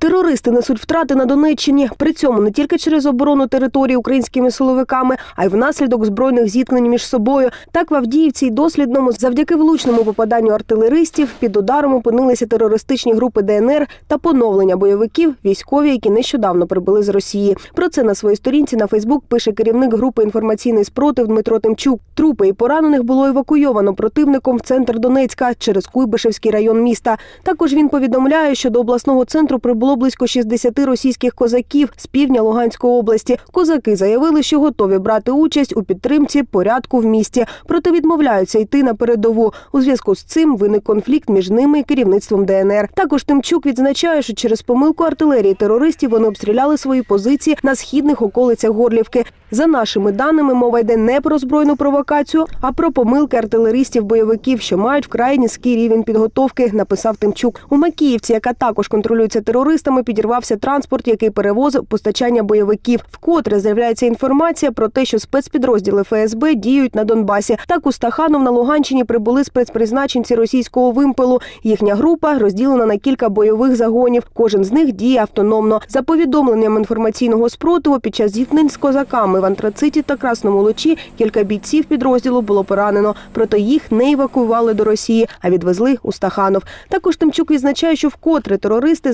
Терористи несуть втрати на Донеччині. При цьому не тільки через оборону території українськими силовиками, а й внаслідок збройних зіткнень між собою. Так в Авдіївці й дослідному завдяки влучному попаданню артилеристів під ударом опинилися терористичні групи ДНР та поновлення бойовиків військові, які нещодавно прибули з Росії. Про це на своїй сторінці на Фейсбук пише керівник групи інформаційний спротив Дмитро Тимчук. Трупи і поранених було евакуйовано противником в центр Донецька через Куйбишевський район міста. Також він повідомляє, що до обласного центру прибуло близько 60 російських козаків з півдня Луганської області. Козаки заявили, що готові брати участь у підтримці порядку в місті, проте відмовляються йти на передову. У зв'язку з цим виник конфлікт між ними і керівництвом ДНР. Також Тимчук відзначає, що через помилку артилерії терористів вони обстріляли свої позиції на східних околицях Горлівки. За нашими даними, мова йде не про збройну провокацію, а про помилки артилеристів-бойовиків, що мають вкрай низький рівень підготовки, написав Тимчук. У Макіївці, яка також контролюється терористами, підірвався транспорт, який перевозив постачання бойовиків. Вкотре з'являється інформація про те, що спецпідрозділи ФСБ діють на Донбасі. Так у Стаханов на Луганщині прибули спецпризначенці російського вимпелу. Їхня група розділена на кілька бойових загонів. Кожен з них діє автономно. За повідомленням інформаційного спротиву, під час зіткнень з козаками в антрациті та красному лучі кілька бійців підрозділу було поранено. Проте їх не евакуювали до Росії, а відвезли у Стаханов. Також Тимчук відзначає, що вкотре терористи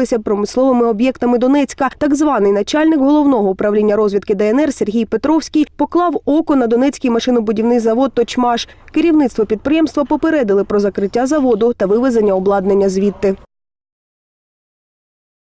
зацікавилися промисловими об'єктами Донецька. Так званий начальник головного управління розвідки ДНР Сергій Петровський поклав око на Донецький машинобудівний завод Точмаш. Керівництво підприємства попередили про закриття заводу та вивезення обладнання звідти.